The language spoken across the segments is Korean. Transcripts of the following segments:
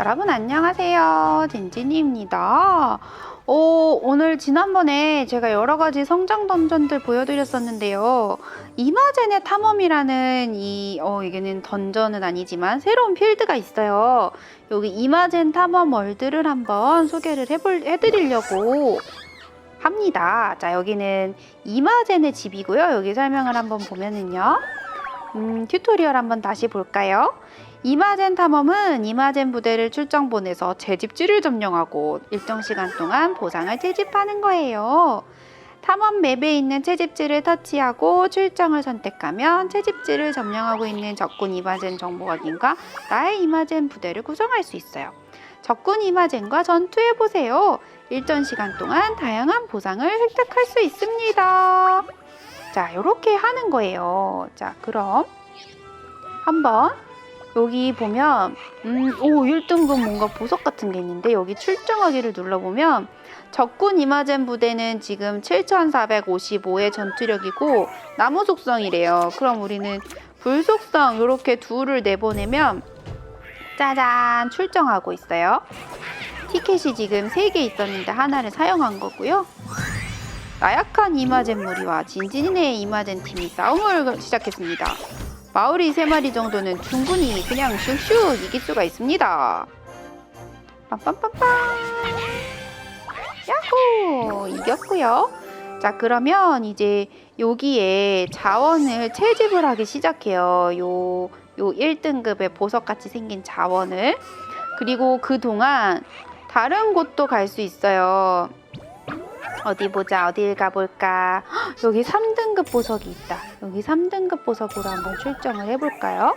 여러분 안녕하세요. 진진이입니다. 오, 오늘 지난번에 제가 여러 가지 성장 던전들 보여드렸었는데요. 이마젠의 탐험이라는 이, 어, 이게는 던전은 아니지만 새로운 필드가 있어요. 여기 이마젠 탐험 월드를 한번 소개를 해볼, 해드리려고 합니다. 자, 여기는 이마젠의 집이고요. 여기 설명을 한번 보면은요. 음, 튜토리얼 한번 다시 볼까요? 이마젠 탐험은 이마젠 부대를 출정 보내서 채집지를 점령하고 일정 시간 동안 보상을 채집하는 거예요. 탐험 맵에 있는 채집지를 터치하고 출정을 선택하면 채집지를 점령하고 있는 적군 이마젠 정보확인과 나의 이마젠 부대를 구성할 수 있어요. 적군 이마젠과 전투해 보세요. 일정 시간 동안 다양한 보상을 획득할 수 있습니다. 자, 이렇게 하는 거예요. 자, 그럼 한번 여기 보면 음, 오 1등급 뭔가 보석 같은 게 있는데 여기 출정하기를 눌러보면 적군 이마젠 부대는 지금 7455의 전투력이고 나무 속성이래요. 그럼 우리는 불 속성 이렇게 둘을 내보내면 짜잔 출정하고 있어요. 티켓이 지금 3개 있었는데 하나를 사용한 거고요. 나약한 이마젠 무리와 진진이네 이마젠 팀이 싸움을 시작했습니다. 마오리 세 마리 정도는 충분히 그냥 슉슉 이길 수가 있습니다. 빰빰빰빰. 야호! 이겼고요. 자, 그러면 이제 여기에 자원을 채집을 하기 시작해요. 요, 요 1등급의 보석같이 생긴 자원을. 그리고 그동안 다른 곳도 갈 수 있어요. 어디 보자. 어딜 가볼까? 헉, 여기 3등급 보석이 있다. 여기 3등급 보석으로 한번 출정을 해볼까요?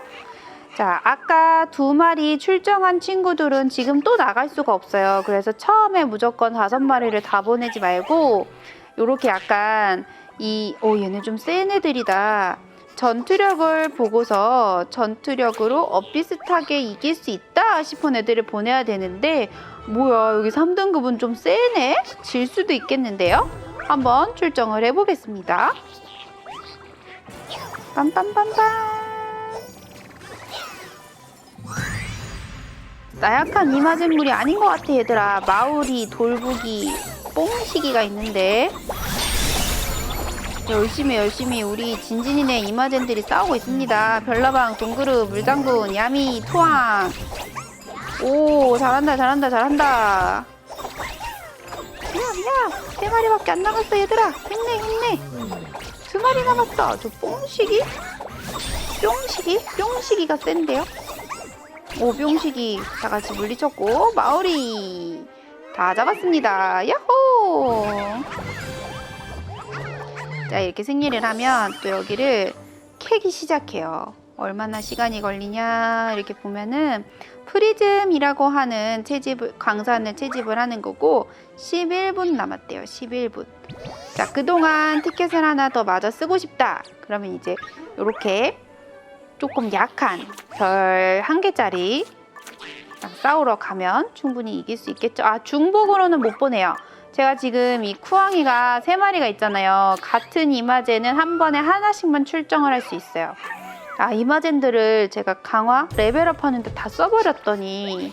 자, 아까 두 마리 출정한 친구들은 지금 또 나갈 수가 없어요. 그래서 처음에 무조건 다섯 마리를 다 보내지 말고, 요렇게 약간 이, 오, 얘네 좀 센 애들이다. 전투력을 보고서 전투력으로 엇비슷하게 이길 수 있다 싶은 애들을 보내야 되는데, 뭐야, 여기 3등급은 좀 세네? 질 수도 있겠는데요? 한번 출정을 해보겠습니다. 빰빰빰빰. 나약한 이마진물이 아닌 것 같아, 얘들아. 마우리, 돌부기, 뽕시기가 있는데. 열심히 열심히 우리 진진이네 이마젠들이 싸우고 있습니다. 별나방, 동그르, 물장군, 야미, 투왕. 오 잘한다 잘한다 잘한다 야, 야, 세 마리밖에 안 남았어, 얘들아. 힘내, 힘내. 두 마리 남았어. 저 뽕시기? 뿅시기? 뿅시기가 센데요? 오, 뿅시기 다 같이 물리쳤고, 마오리 다 잡았습니다. 야호! 자, 이렇게 승리를 하면 또 여기를 캐기 시작해요. 얼마나 시간이 걸리냐 이렇게 보면은 프리즘이라고 하는 채집을 광산을 채집을 하는 거고 11분 남았대요. 11분. 자, 그동안 티켓을 하나 더 맞아 쓰고 싶다. 그러면 이제 이렇게 조금 약한 별 한 개짜리 싸우러 가면 충분히 이길 수 있겠죠. 아, 중복으로는 못 보내요. 제가 지금 이 쿠앙이가 세 마리가 있잖아요. 같은 이마제는 한 번에 하나씩만 출정을 할 수 있어요. 아, 이마젠들을 제가 강화 레벨업 하는데 다 써버렸더니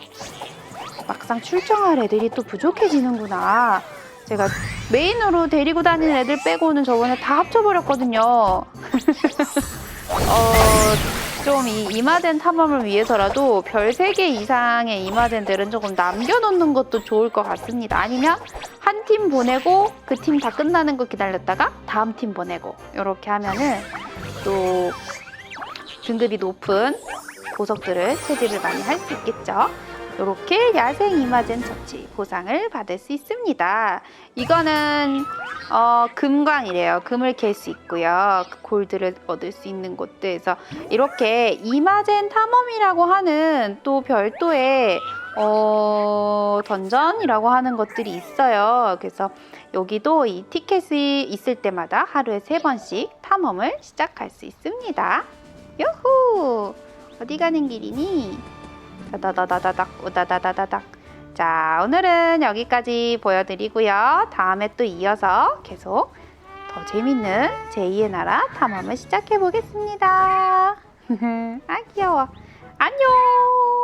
막상 출정할 애들이 또 부족해지는구나. 제가 메인으로 데리고 다니는 애들 빼고는 저번에 다 합쳐버렸거든요. 어, 좀 이 이마젠 탐험을 위해서라도 별 3개 이상의 이마젠들은 조금 남겨놓는 것도 좋을 것 같습니다. 아니면 한 팀 보내고 그 팀 다 끝나는 거 기다렸다가 다음 팀 보내고 이렇게 하면은 또 등급이 높은 보석들을 채집을 많이 할 수 있겠죠. 이렇게 야생 이마젠 처치 보상을 받을 수 있습니다. 이거는 어, 금광이래요. 금을 캘 수 있고요. 그 골드를 얻을 수 있는 곳들에서 이렇게 이마젠 탐험이라고 하는 또 별도의 어, 던전이라고 하는 것들이 있어요. 그래서 여기도 이 티켓이 있을 때마다 하루에 세 번씩 탐험을 시작할 수 있습니다. 요후! 어디 가는 길이니? 다다다다다닥, 우다다다다닥. 자, 오늘은 여기까지 보여드리고요. 다음에 또 이어서 계속 더 재밌는 제2의 나라 탐험을 시작해 보겠습니다. 아, 귀여워. 안녕!